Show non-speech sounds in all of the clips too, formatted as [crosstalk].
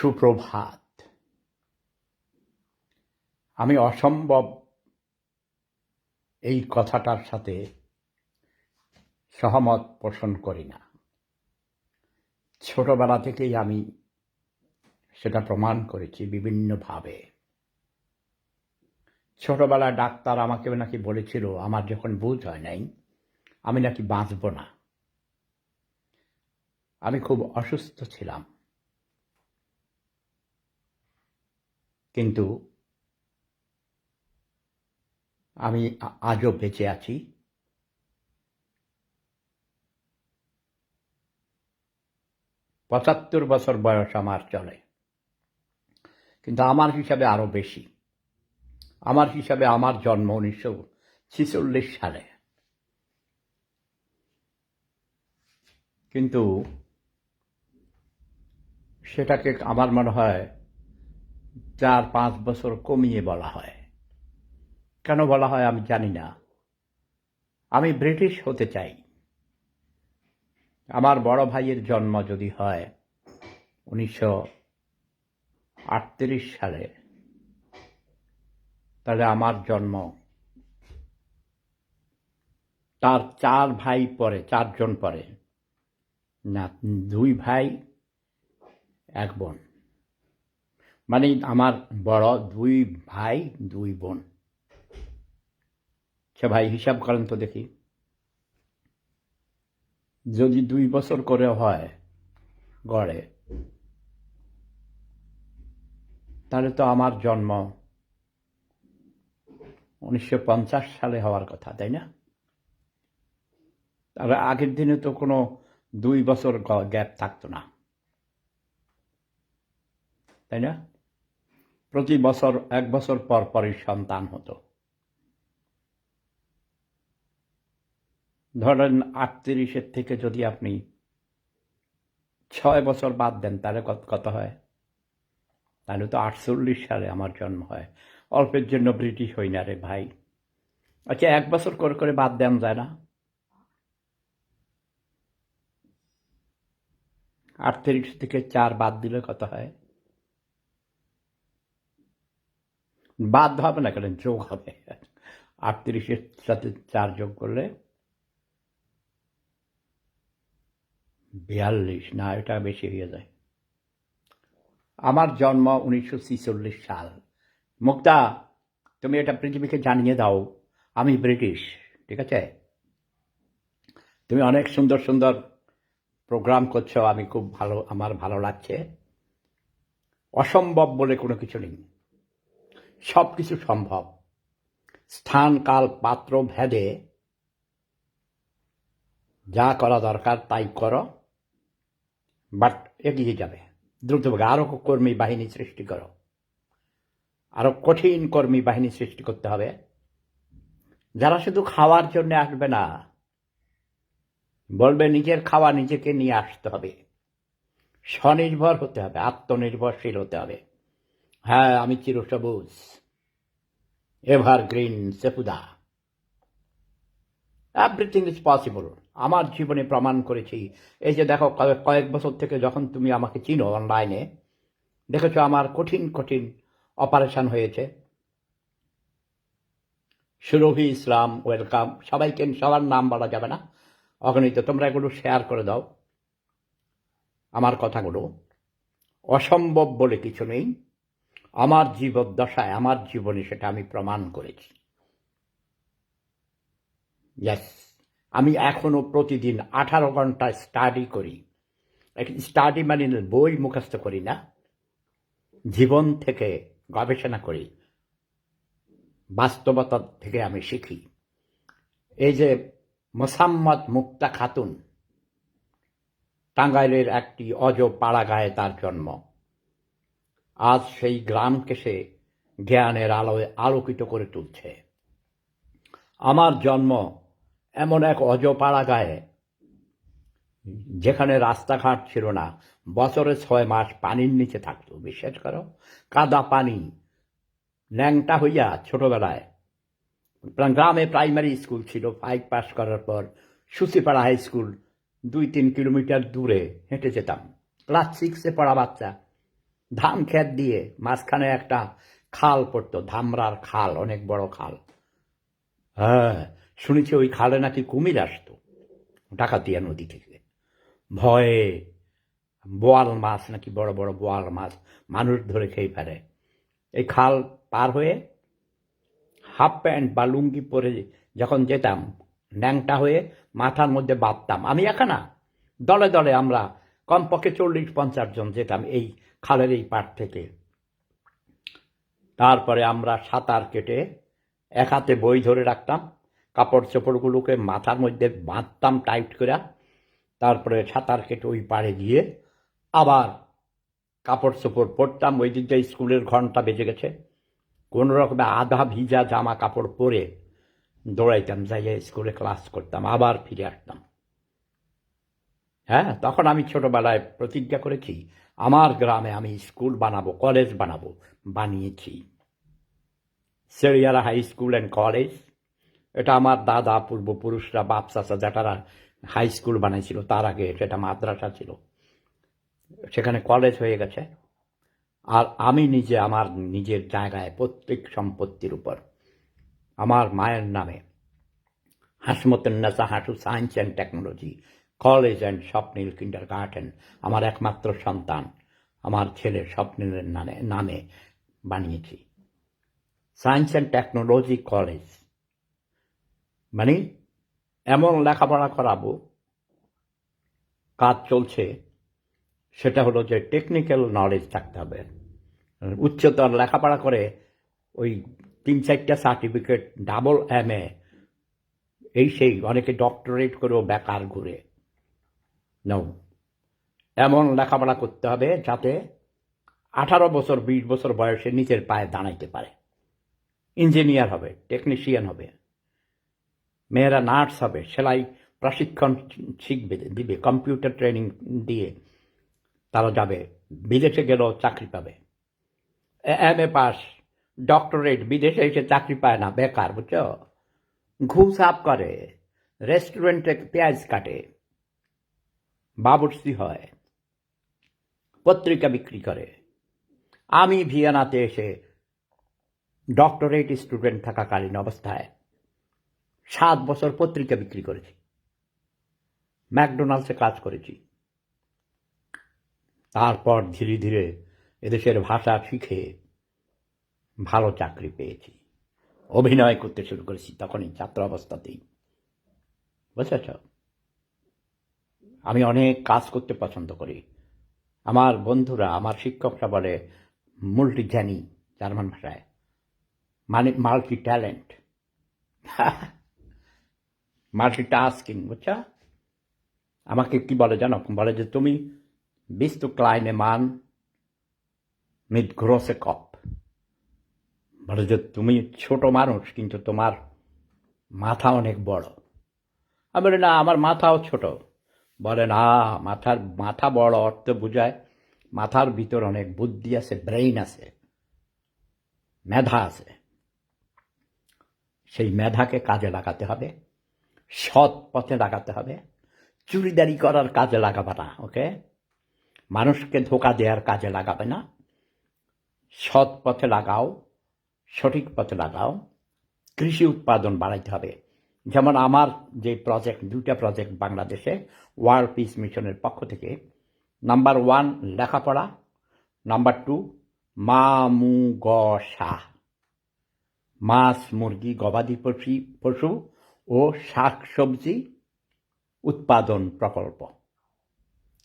সুপ্রভাত। আমি অসম্ভব এই কথাটার সাথে সহমত পোষণ করি না। ছোটবেলা থেকেই আমি সেটা প্রমাণ করেছি বিভিন্নভাবে। ছোটবেলায় ডাক্তার আমাকে নাকি বলেছিল, আমার যখন বুঝ হয় নাই, আমি নাকি বাঁচব না। আমি খুব অসুস্থ ছিলাম। কিন্তু আমি আজও বেঁচে আছি। পঁচাত্তর বছর বয়স আমার চলে। কিন্তু আমার হিসাবে আরও বেশি। আমার হিসাবে আমার জন্ম উনিশশো ছিচল্লিশ সালে। কিন্তু সেটাকে আমার মনে হয় চার, পাঁচ বছর কমিয়ে বলা হয়। কেন বলা হয় আমি জানি না। আমি ব্রিটিশ হতে চাই। আমার বড় ভাইয়ের জন্ম যদি হয় উনিশশো আটত্রিশ সালে, তাহলে আমার জন্ম তার চার ভাই পরে, চারজন পরে, না, দুই ভাই, এক বোন। মানে আমার বড় দুই ভাই, দুই বোন। সে ভাই, হিসাব করেন তো দেখি। যদি দুই বছর করে হয় গড়ে, তাহলে তো আমার জন্ম উনিশশো পঞ্চাশ সালে হওয়ার কথা, তাই না? তাহলে আগের দিনে তো কোনো দুই বছর গ্যাপ থাকতো না। তাই না? প্রতি বছর এক বছর পর পরই সন্তান হতো। ধরেন আটত্রিশের থেকে যদি আপনি ছয় বছর বাদ দেন, তাহলে কত কত হয়? তাহলে তো আটচল্লিশ সালে আমার জন্ম হয়। অল্পের জন্য ব্রিটিশ হই না রে ভাই। আচ্ছা এক বছর করে করে বাদ দেন যায় না? আটত্রিশ থেকে চার বাদ দিলে কত হয়? বাদ হবে না কেন যোগ হবে। আটত্রিশের সাথে চার যোগ করলে বিয়াল্লিশ, না, এটা বেশি হয়ে যায়। আমার জন্ম উনিশশো সাল। মুক্তা, তুমি এটা পৃথিবীকে জানিয়ে দাও, আমি ব্রিটিশ, ঠিক আছে? তুমি অনেক সুন্দর সুন্দর প্রোগ্রাম করছ, আমি খুব ভালো, আমার ভালো লাগছে। অসম্ভব বলে কোনো কিছু নেই। সব কিছু সম্ভব। স্থান, কাল, পাত্র, ভেদে যা করা দরকার তাই করো, বাট এগিয়ে যাবে। দ্রুতভাবে আরও কর্মী বাহিনী সৃষ্টি করো। আরও কঠিন কর্মী বাহিনী সৃষ্টি করতে হবে। যারা শুধু খাওয়ার জন্য আসবে না, বলবে নিজের খাওয়া নিজেকে নিয়ে আসতে হবে। স্বনির্ভর হতে হবে, আত্মনির্ভরশীল হতে হবে। হ্যাঁ আমি চিরসবুজ ever green Sefuda everything is possible আমার জীবনে প্রমাণ করেছি। এই যে দেখো, কয়েক বছর থেকে যখন তুমি আমাকে চিনো অনলাইনে দেখেছ আমার কঠিন কঠিন অপারেশন হয়েছে। সুরভি ইসলাম ওয়েলকাম সবাইকে সবার নাম বলা যাবে না। অগণিত, তোমরা এগুলো শেয়ার করে দাও। আমার কথাগুলো অসম্ভব বলে কিছু নেই। আমার জীবদ্দশায়, আমার জীবনে সেটা আমি প্রমাণ করেছি। ইয়াস আমি এখনও প্রতিদিন আঠারো ঘণ্টা স্টাডি করি। স্টাডি মানে বই মুখস্থ করি না, জীবন থেকে গবেষণা করি, বাস্তবতা থেকে আমি শিখি। এই যে মোসাম্মদ মুক্তা খাতুন, টাঙ্গাইলের একটি অজ পাড়াগায়ে তার জন্ম। আজ সেই গ্রামকে সে জ্ঞানের আলোয় আলোকিত করে তুলছে। আমার জন্ম এমন এক অজপাড়া গায়ে যেখানে রাস্তাঘাট ছিল না। বছরে ছয় মাস পানির নিচে থাকতো। বিশ্বাস করো, কাদা পানি, ন্যাংটা হইয়া ছোটবেলায় গ্রামে প্রাইমারি স্কুল ছিল। ফাইভ পাস করার পর সুসিপাড়া হাই স্কুল দুই তিন কিলোমিটার দূরে হেঁটে যেতাম। ক্লাস সিক্সে পড়া বাচ্চা। ধান ক্ষেত দিয়ে মাঝখানে একটা খাল পড়তো, ধামরার খাল, অনেক বড় খাল। হ্যাঁ শুনেছি ওই খালে নাকি কুমির আসতো, ডাকাতিয়া নদী থেকে। ভয়ে বোয়াল মাছ নাকি বড় বড় বোয়াল মাছ মানুষ ধরে খেয়ে ফেলে। এই খাল পার হয়ে হাফ প্যান্ট বা লুঙ্গি পরে যখন যেতাম, ন্যাংটা হয়ে মাথার মধ্যে বাঁধতাম। আমি একা না, দলে দলে আমরা কমপক্ষে চল্লিশ পঞ্চাশ জন যেতাম এই খালের এই পাট থেকে। তারপরে আমরা সাঁতার কেটে এক হাতে বই ধরে রাখতাম, কাপড় চোপড়গুলোকে মাথার মধ্যে বাঁধতাম টাইট করে তারপরে সাঁতার কেটে ওই পাড়ে গিয়ে আবার কাপড় চোপড় পরতাম, ওই দিকটা স্কুলের ঘণ্টা বেজে গেছে। কোনো রকমে আধা ভিজা জামা কাপড় পরে দৌড়াইতাম, যাইয়ে স্কুলে ক্লাস করতাম, আবার ফিরে আসতাম। হ্যাঁ তখন আমি ছোটবেলায় প্রতিজ্ঞা করেছি আমার গ্রামে আমি স্কুল বানাবো, কলেজ বানাবো। বানিয়েছি। Seriara high school and college, এটা আমার দাদা পূর্বপুরুষরা, বাপ চাচা যেটারা হাই স্কুল বানাইছিল, তার আগে সেটা মাদ্রাসা ছিল। সেখানে কলেজ হয়ে গেছে। আর আমি নিজে, আমার নিজের জায়গায় প্রত্যেক সম্পত্তির উপর, আমার মায়ের নামে Hasmatunnesa Hasu science and technology college and Swapnil kindergarten আমার একমাত্র সন্তান, আমার ছেলে স্বপ্নীলের নামে নামে বানিয়েছি। সায়েন্স অ্যান্ড টেকনোলজি কলেজ মানে এমন লেখাপড়া করাবো, কাজ চলছে, সেটা হলো যে টেকনিক্যাল নলেজ থাকতে হবে। উচ্চতর লেখাপড়া করে ওই তিন চারটা সার্টিফিকেট ডাবল এম এ এই সেই, অনেকে ডক্টরেট করেও বেকার ঘুরে। নাও। এমন লেখাপড়া করতে হবে যাতে আঠারো বছর, বিশ বছর বয়সে নিজের পায়ে দাঁড়াইতে পারে। ইঞ্জিনিয়ার হবে, টেকনিশিয়ান হবে। মেয়েরা নার্স হবে, সেলাই প্রশিক্ষণ শিখবে, দিবে, কম্পিউটার ট্রেনিং দিয়ে তারা যাবে, বিদেশে গেলেও চাকরি পাবে। এম, এ পাস, ডক্টরেট, বিদেশে এসে চাকরি পায় না, বেকার, বুঝছ? ঘুষ আপ করে, রেস্টুরেন্টে পেঁয়াজ কাটে। বাবুর্চি হয়, পত্রিকা বিক্রি করে। আমি ভিয়েনাতে এসে ডক্টরেট স্টুডেন্ট থাকাকালীন অবস্থায় সাত বছর পত্রিকা বিক্রি করেছি। ম্যাকডোনাল্ডসে কাজ করেছি। তারপর ধীরে ধীরে এদেশের ভাষা শিখে ভালো চাকরি পেয়েছি। অভিনয় করতে শুরু করেছি তখনই ছাত্র অবস্থাতেই। বুঝেছ? আমি অনেক কাজ করতে পছন্দ করি। আমার বন্ধুরা, আমার শিক্ষকরা বলে মুল্টি জ্ঞানী জার্মান ভাষায়। মানে মাল্টি ট্যালেন্ট মাল্টি টাস্কিং বুঝছ? আমাকে কি বলে জানো? বলে যে, তুমি bist du মান mit große কপ। বলে যে, তুমি ছোট মানুষ, কিন্তু তোমার মাথা অনেক বড়। আমি বলি, না, আমার মাথাও ছোট। বলে, না, মাথার, মাথা বড় অর্থ বোঝায়। মাথার ভিতর অনেক বুদ্ধি আছে ব্রেইন আছে, মেধা আছে। সেই মেধাকে কাজে লাগাতে হবে, সৎ পথে লাগাতে হবে, চুরিদারি করার কাজে লাগাবে না ওকে মানুষকে ধোকা দেওয়ার কাজে লাগাবে না। সৎ পথে লাগাও, সঠিক পথে লাগাও। কৃষি উৎপাদন বাড়াইতে হবে। যেমন আমার যে প্রজেক্ট দুইটা প্রজেক্ট বাংলাদেশে ওয়ার্ল্ড পিস মিশনের পক্ষ থেকে নাম্বার ওয়ান লেখাপড়া নাম্বার টু মা মু গ সা মাছ, মুরগি, গবাদি পশু পশু ও শাক সবজি উৎপাদন প্রকল্প।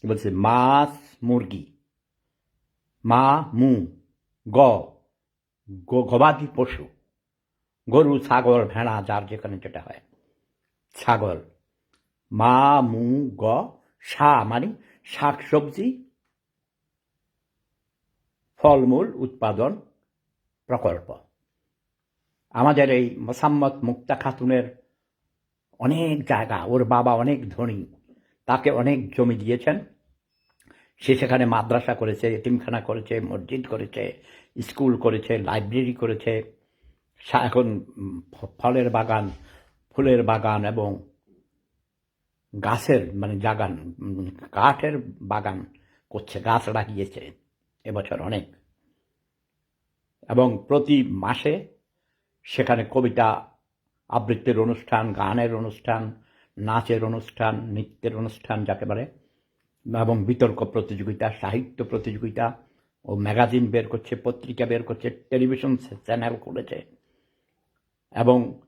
বলছে? মাছ, মুরগি মা মু গ- গবাদি পশু। গরু, ছাগল, ভেড়া, যার যেখানে যেটা হয়। ছাগল, মা, মু, গ, সা মানে শাক, সবজি, ফলমূল, উৎপাদন, প্রকল্প। আমাদের এই মোসাম্মত মুক্তা খাতুনের অনেক জায়গা, ওর বাবা অনেক ধনী, তাকে অনেক জমি দিয়েছেন। সে সেখানে মাদ্রাসা করেছে, এতিমখানা করেছে, মসজিদ করেছে, স্কুল করেছে, লাইব্রেরি করেছে। এখন ফলের বাগান, ফুলের বাগান এবং গাছের মানে জাগান কাঠের বাগান করছে, গাছ লাগিয়েছে এবছর অনেক। এবং প্রতি মাসে সেখানে কবিতা আবৃত্তির অনুষ্ঠান, গানের অনুষ্ঠান, নাচের অনুষ্ঠান, নৃত্যের অনুষ্ঠান যাকে বলে, এবং বিতর্ক প্রতিযোগিতা, সাহিত্য প্রতিযোগিতা ও ম্যাগাজিন বের করছে, পত্রিকা বের করছে, টেলিভিশন চ্যানেল খুলেছে। এবং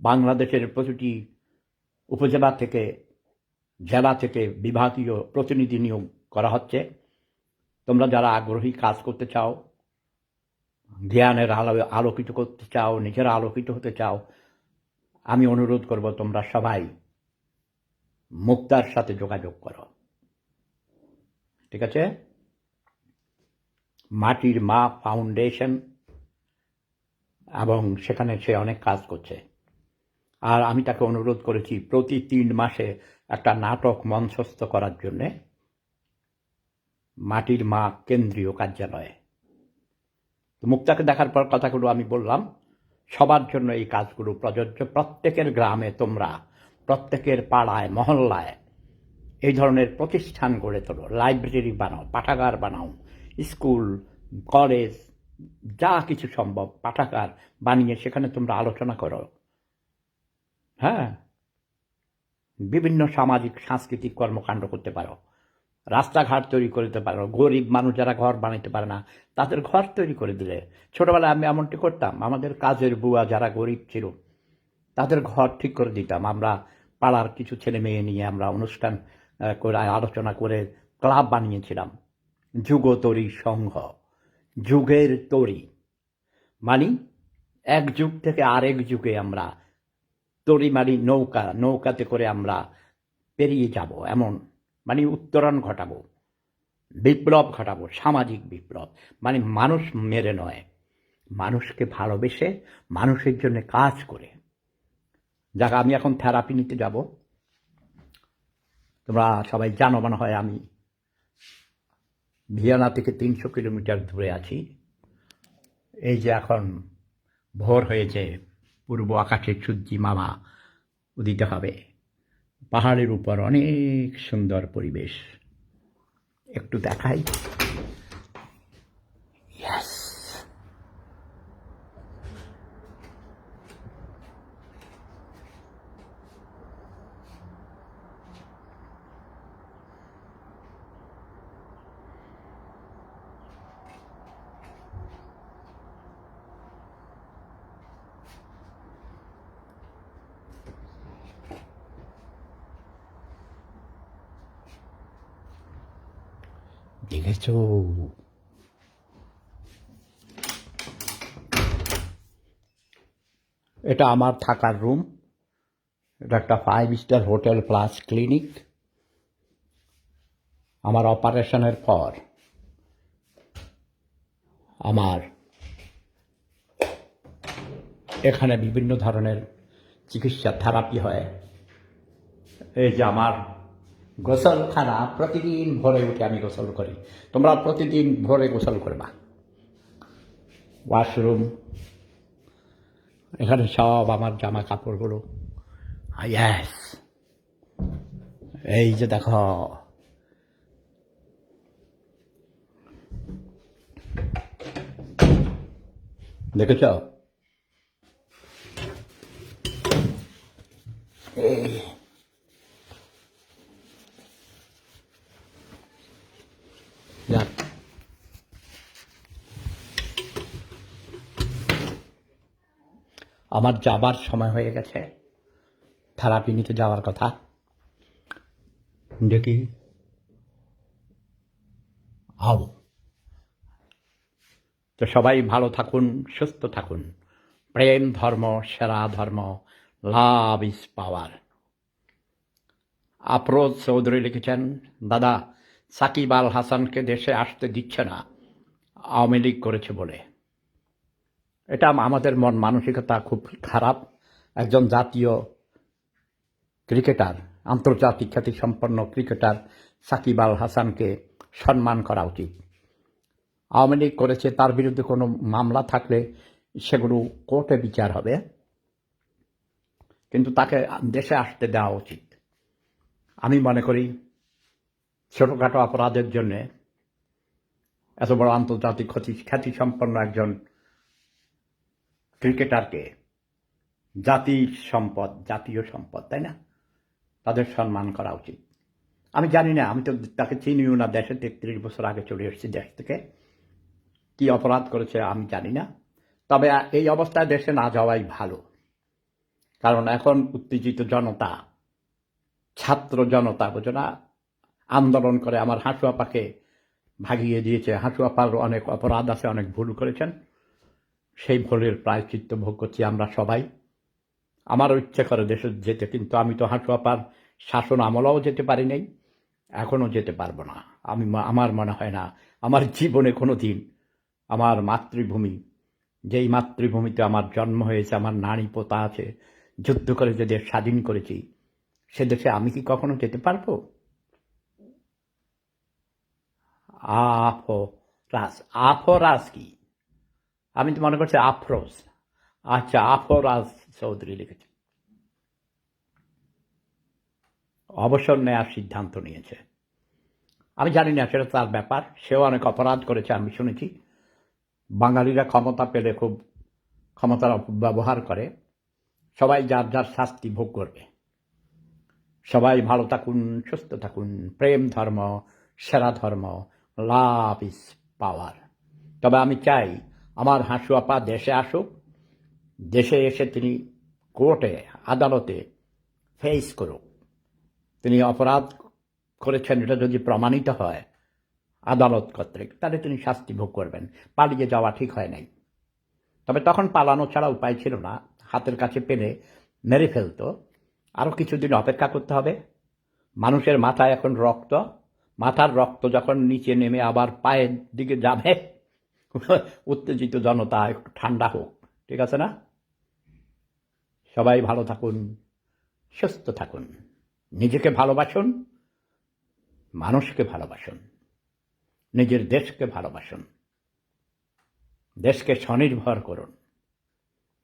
বাংলাদেশের প্রতিটি উপজেলা থেকে, জেলা থেকে বিভাগীয় প্রতিনিধি নিয়োগ করা হচ্ছে। তোমরা যারা আগ্রহী কাজ করতে চাও জ্ঞানের আলো, আলোকিত করতে চাও, নিজেরা আলোকিত হতে চাও, আমি অনুরোধ করব তোমরা সবাই মুক্তার সাথে যোগাযোগ করো। ঠিক আছে? মাটির মা ফাউন্ডেশন এবং সেখানে সে অনেক কাজ করছে। আর আমি তাকে অনুরোধ করেছি প্রতি তিন মাসে একটা নাটক মঞ্চস্থ করার জন্যে মাটির মা কেন্দ্রীয় কার্যালয়ে। মুক্তাকে দেখার পর কথাগুলো আমি বললাম, সবার জন্য এই কাজগুলো প্রযোজ্য। প্রত্যেকের গ্রামে তোমরা, প্রত্যেকের পাড়ায়, মহল্লায় এই ধরনের প্রতিষ্ঠান গড়ে তোলো। লাইব্রেরি বানাও, পাঠাগার বানাও, স্কুল, কলেজ যা কিছু সম্ভব পাঠাগার বানিয়ে সেখানে তোমরা আলোচনা করো। হ্যাঁ? বিভিন্ন সামাজিক, সাংস্কৃতিক কর্মকাণ্ড করতে পারো। রাস্তাঘাট তৈরি করতে পারো। গরিব মানুষ যারা ঘর বানাইতে পারে না, তাদের ঘর তৈরি করে দিলে। ছোটবেলায় আমি এমনটি করতাম, আমাদের কাজের বুয়া যারা গরিব ছিল, তাদের ঘর ঠিক করে দিতাম। আমরা পাড়ার কিছু ছেলে মেয়ে নিয়ে আমরা অনুষ্ঠান করে, আলোচনা করে ক্লাব বানিয়েছিলাম। যুগতরী সংঘ। যুগের তরি। মানে এক যুগ থেকে আরেক যুগে আমরা তরি মানি নৌকা, নৌকাতে করে আমরা পেরিয়ে যাব এমন মানে উত্তরণ ঘটাবো, বিপ্লব ঘটাবো, সামাজিক বিপ্লব। মানে মানুষ মেরে নয়, মানুষকে ভালোবেসে মানুষের জন্য কাজ করে। যাক, আমি এখন থেরাপি নিতে যাব। তোমরা সবাই জানো মনে হয় আমি ভিয়ানা থেকে তিনশো কিলোমিটার দূরে আছি। এই যে এখন ভোর হয়েছে, পূর্ব আকাশে সূর্যি মামা উদিত হবে। পাহাড়ের উপর অনেক সুন্দর পরিবেশ। একটু দেখাই। দেখেছ? এটা আমার থাকার রুম। এটা একটা five star hotel plus clinic আমার অপারেশনের পর আমার এখানে বিভিন্ন ধরনের চিকিৎসা থেরাপি হয়। এই যে আমার গোসলখানা প্রতিদিন ভোরে উঠে আমি গোসল করি। তোমরা প্রতিদিন ভোরে গোসল করবা। ওয়াশরুম, এখানে সব আমার জামা কাপড়গুলো। ইয়াস এই যে দেখো। দেখেছ? এই যাক আমার যাবার সময় হয়ে গেছে। থেরাপি নিতে যাওয়ার কথা। দেখি। আও। তো সবাই ভালো থাকুন সুস্থ থাকুন। প্রেম ধর্ম সেরা ধর্ম love is power. Afroz Chowdhury লিখেছেন দাদা সাকিব আল হাসানকে দেশে আসতে দিচ্ছে না। আওয়ামী লীগ করেছে বলে। এটা আমাদের মন মানসিকতা খুব খারাপ। একজন জাতীয় ক্রিকেটার, আন্তর্জাতিক খ্যাতিসম্পন্ন ক্রিকেটার সাকিব আল হাসানকে সম্মান করা উচিত। আওয়ামী লীগ করেছে, তার বিরুদ্ধে কোনো মামলা থাকলে সেগুলো কোর্টে বিচার হবে। কিন্তু তাকে দেশে আসতে দেওয়া উচিত। আমি মনে করি, ছোটোখাটো অপরাধের জন্যে এত বড় আন্তর্জাতিক খ্যাতি খ্যাতিসম্পন্ন একজন ক্রিকেটারকে জাতির সম্পদ, জাতীয় সম্পদ, তাই না? তাদের সম্মান করা উচিত। আমি জানি না, আমি তো তাকে চিনিও না দেশে তেত্রিশ বছর আগে চলে এসেছি দেশ থেকে। কি অপরাধ করেছে আমি জানি না। তবে এই অবস্থায় দেশে না যাওয়াই ভালো। কারণ এখন উত্তেজিত জনতা, ছাত্র জনতা, বোঝো না? আন্দোলন করে আমার হাঁসু আপাকে ভাগিয়ে দিয়েছে। হাঁসু আপার অনেক অপরাধ আছে, অনেক ভুল করেছেন। সেই ভুলের প্রায়শ্চিত্ত ভোগ করছি আমরা সবাই। আমারও ইচ্ছে করে দেশে যেতে, কিন্তু আমি তো হাঁটু আপার শাসন আমলাও যেতে পারি নাই, এখনও যেতে পারব না। আমি আমার মনে হয় না, আমার জীবনে কোনো দিন আমার মাতৃভূমি, যেই মাতৃভূমিতে আমার জন্ম হয়েছে, আমার নারী পোতা আছে, যুদ্ধ করে যে দেশ স্বাধীন করেছি, সে দেশে আমি কি কখনো যেতে পারব? আফরাজ আফরাজ কি? আমি তো মনে করছি আফরোজ। আচ্ছা আফরাজ চৌধুরী লিখেছে। অবসর নেওয়ার সিদ্ধান্ত নিয়েছে। আমি জানি না, সেটা তার ব্যাপার। সেও অনেক অপরাধ করেছে, আমি শুনেছি। বাঙালিরা ক্ষমতা পেলে খুব ক্ষমতার ব্যবহার করে। সবাই যার যার শাস্তি ভোগ করবে। সবাই ভালো থাকুন, সুস্থ থাকুন। প্রেম ধর্ম, সেরা ধর্ম, লাভ ইজ পাওয়ার। তবে আমি চাই আমার হাসু দেশে আসুক, দেশে এসে তিনি কোর্টে, আদালতে ফেস করুক। তিনি অপরাধ করেছেন, এটা যদি প্রমাণিত হয়, আদালত কর্তৃক, তাহলে তিনি শাস্তি ভোগ করবেন। পালিয়ে যাওয়া ঠিক হয় নাই। তবে তখন পালানো ছাড়া উপায় ছিল না। হাতের কাছে পেলে মেরে ফেলতো। আরও কিছুদিন অপেক্ষা করতে হবে। মানুষের মাথায় এখন রক্ত। মাথার রক্ত যখন নিচে নেমে আবার পায়ের দিকে যাবে [laughs] উত্তেজিত জনতা একটু ঠান্ডা হোক, ঠিক আছে না? সবাই ভালো থাকুন, সুস্থ থাকুন, নিজেকে ভালোবাসুন, মানুষকে ভালোবাসুন, নিজের দেশকে ভালোবাসুন, দেশকে স্বনির্ভর করুন,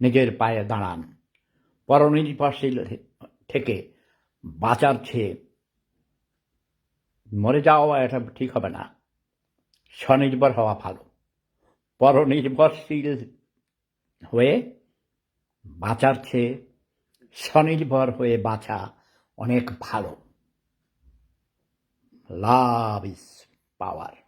নিজের পায়ে দাঁড়ান, পরনির্ভরশীল থেকে বাঁচার চেয়ে মরে যাওয়া এটা ঠিক হবে না, স্বনির্ভর হওয়া ভালো। পরনির্ভরশীল হয়ে বাঁচার চেয়ে স্বনির্ভর হয়ে বাঁচা অনেক ভালো। Love is power.